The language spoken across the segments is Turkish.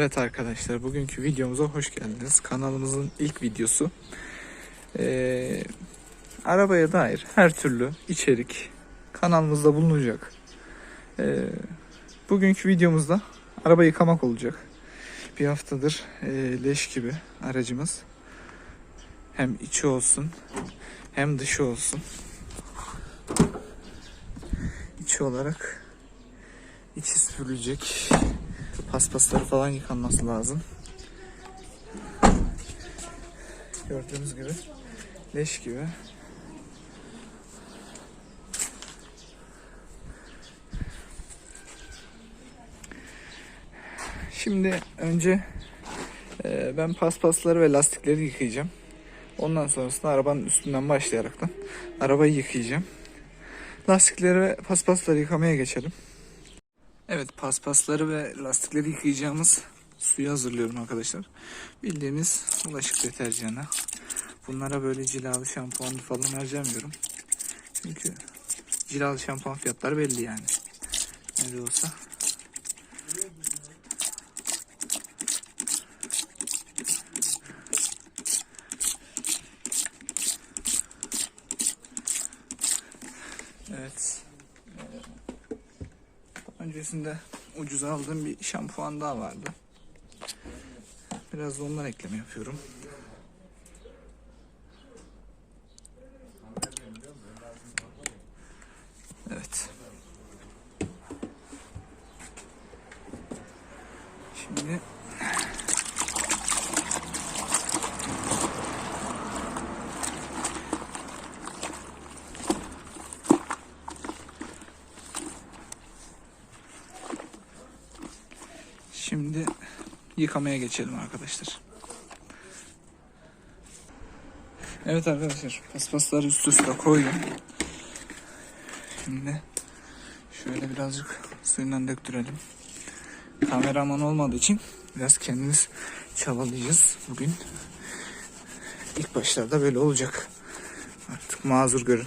Evet arkadaşlar bugünkü videomuza hoş geldiniz. Kanalımızın ilk videosu. Ee, arabaya dair her türlü içerik kanalımızda bulunacak. Ee, bugünkü videomuzda araba yıkamak olacak. Bir haftadır e, leş gibi aracımız. Hem içi olsun hem dışı olsun. İçi olarak içi süpürülecek. Paspasları falan yıkanması lazım. Gördüğünüz gibi leş gibi. Şimdi önce e, ben paspasları ve lastikleri yıkayacağım. Ondan sonrasında arabanın üstünden başlayaraktan arabayı yıkayacağım. Lastikleri ve paspasları yıkamaya geçelim. Evet paspasları ve lastikleri yıkayacağımız suyu hazırlıyorum arkadaşlar. Bildiğimiz bulaşık deterjanı. Bunlara böyle cilalı şampuan falan harcamıyorum. Çünkü cilalı şampuan fiyatları belli yani. Ne de olsa. Evet. Öncesinde ucuza aldığım bir şampuan daha vardı. Biraz da ondan ekleme yapıyorum. Evet. Şimdi Şimdi yıkamaya geçelim arkadaşlar. Evet arkadaşlar paspasları üst üste koydum. Şimdi şöyle birazcık suyundan döktürelim. Kameraman olmadığı için biraz kendimiz çabalayacağız bugün. İlk başlarda böyle olacak. Artık mazur görün.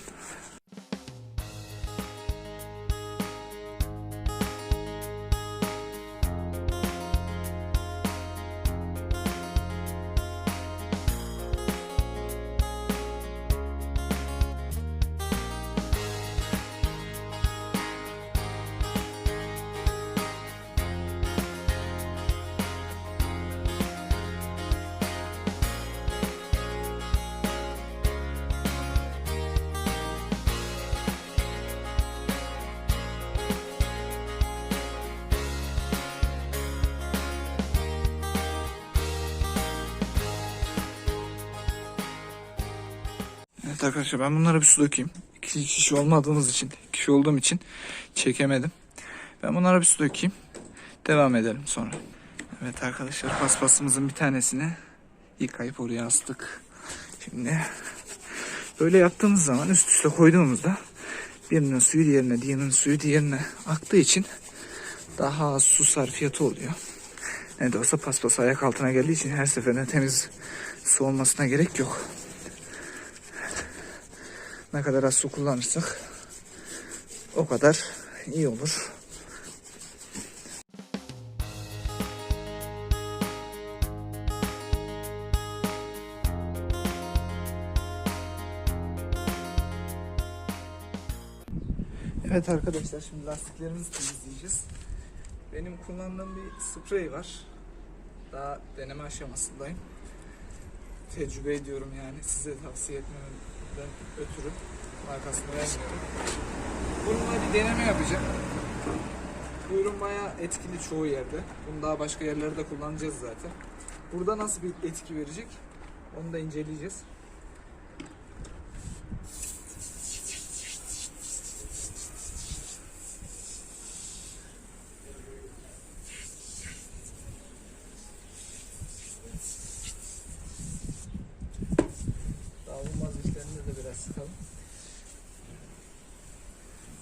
Evet arkadaşlar ben bunlara bir su dökeyim. İki kişi olmadığımız için, kişi olduğum için çekemedim. Ben bunlara bir su dökeyim. Devam edelim sonra. Evet arkadaşlar paspasımızın bir tanesini yıkayıp oraya astık. Şimdi böyle yaptığımız zaman üst üste koyduğumuzda birinin suyu diğerine, diğerinin suyu diğerine aktığı için daha az su sarfiyatı oluyor. Ne de olsa paspas ayak altına geldiği için her seferinde temiz su olmasına gerek yok. Ne kadar az su kullanırsak o kadar iyi olur. Evet arkadaşlar şimdi lastiklerimizi temizleyeceğiz. Benim kullandığım bir sprey var. Daha deneme aşamasındayım. Tecrübe ediyorum yani size tavsiye etmemden ötürü markasını vermiyorum. Bununla bir deneme yapacağım. Bu ürün bayağı etkili çoğu yerde. Bunu daha başka yerlerde kullanacağız zaten. Burada nasıl bir etki verecek onu da inceleyeceğiz. sıkalım.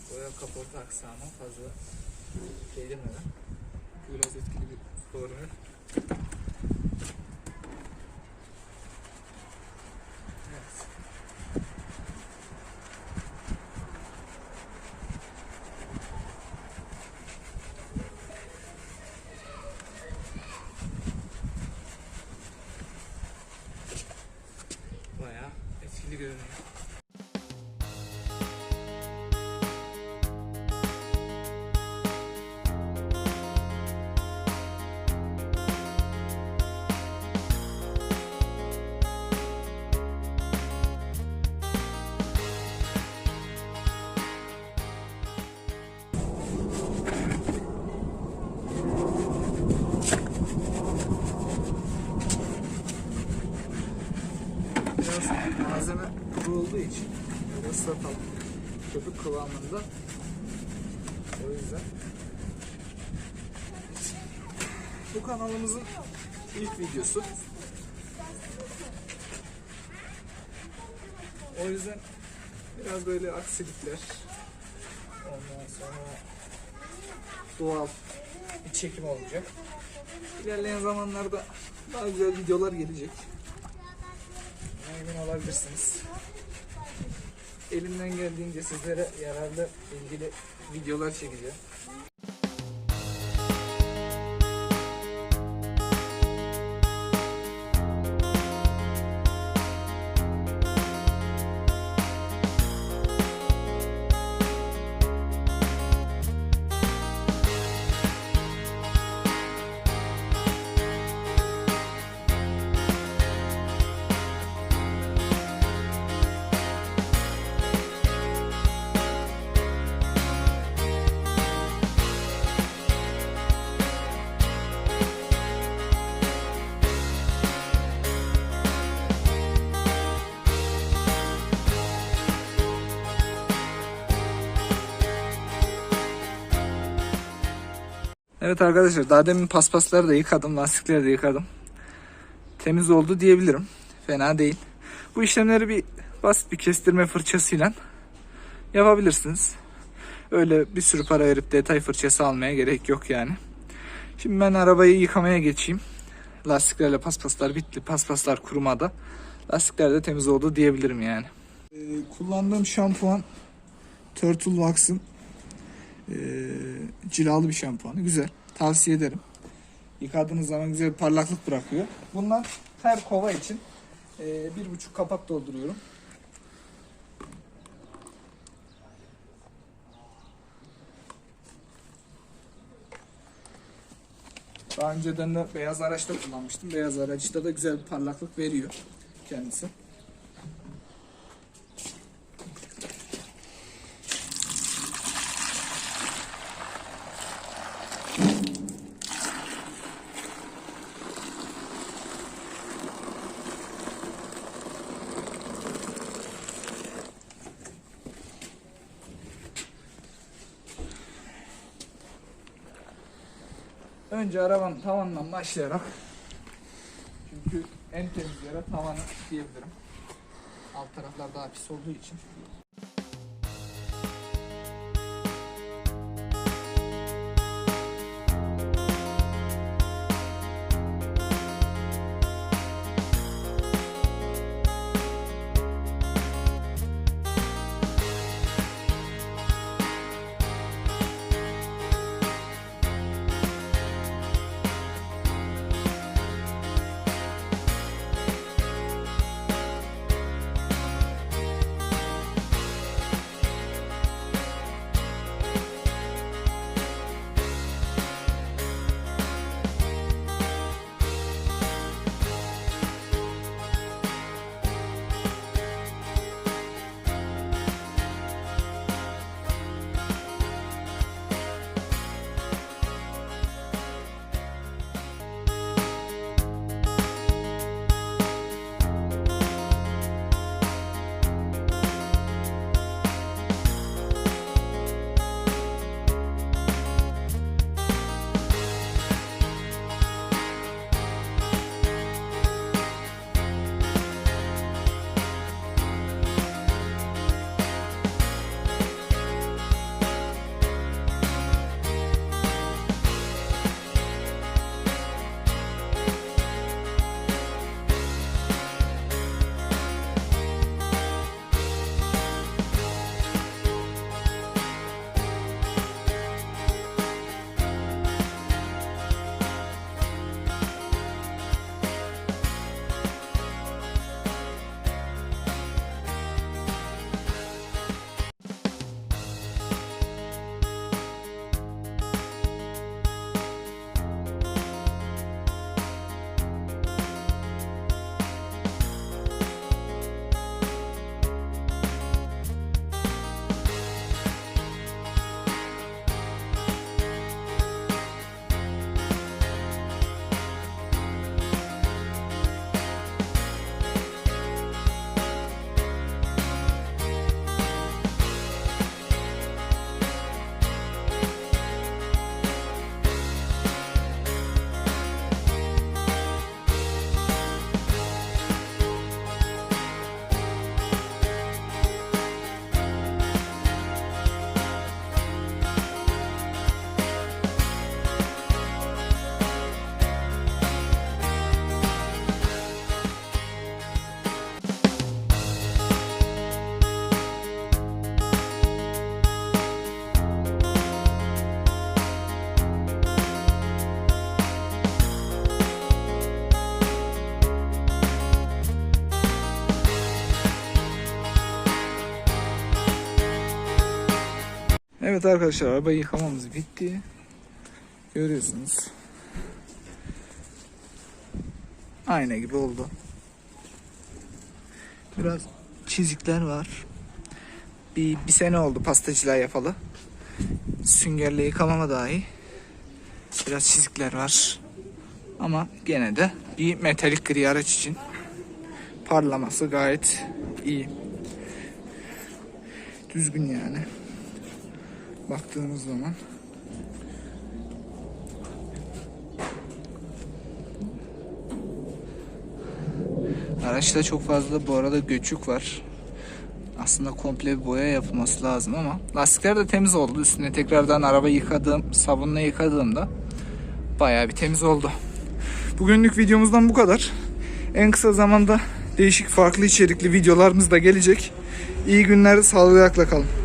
Boya kaporta aksamı fazla değdirmeden. Biraz etkili bir formül. bayağı etkili görünüyor. Islatalım. Köpük kıvamında. O yüzden. Bu kanalımızın ilk videosu. O yüzden biraz böyle aksilikler. Ondan sonra doğal bir çekim olacak. İlerleyen zamanlarda daha güzel videolar gelecek. Emin olabilirsiniz. Elimden geldiğince sizlere yararlı, ilgili videolar çekeceğim. Evet arkadaşlar daha demin paspasları da yıkadım, lastikleri de yıkadım. Temiz oldu diyebilirim. Fena değil. Bu işlemleri bir basit bir kestirme fırçasıyla yapabilirsiniz. Öyle bir sürü para verip detay fırçası almaya gerek yok yani. Şimdi ben arabayı yıkamaya geçeyim. Lastiklerle paspaslar bitti. Paspaslar kurumada. Lastikler de temiz oldu diyebilirim yani. Ee, kullandığım şampuan Turtle Wax'ın ee, cilalı bir şampuanı. Güzel. Tavsiye ederim. Yıkadığınız zaman güzel bir parlaklık bırakıyor. Bundan her kova için e, bir buçuk kapak dolduruyorum. Daha önceden de beyaz araçta kullanmıştım. Beyaz araçta da güzel bir parlaklık veriyor kendisi. Önce arabanın tavanından başlayarak çünkü en temiz yere tavanı diyebilirim. Alt taraflar daha pis olduğu için. Evet arkadaşlar araba yıkamamız bitti. Görüyorsunuz. Ayna gibi oldu. Biraz çizikler var. Bir, bir sene oldu pastacılığa yapalı. Süngerle yıkamama dahi. Biraz çizikler var. Ama gene de bir metalik gri araç için parlaması gayet iyi. Düzgün yani. Baktığımız zaman. Araçta çok fazla bu arada göçük var. Aslında komple bir boya yapılması lazım ama lastikler de temiz oldu. Üstüne tekrardan araba yıkadığım, sabunla yıkadığımda bayağı bir temiz oldu. Bugünlük videomuzdan bu kadar. En kısa zamanda değişik farklı içerikli videolarımız da gelecek. İyi günler, sağlıcakla kalın.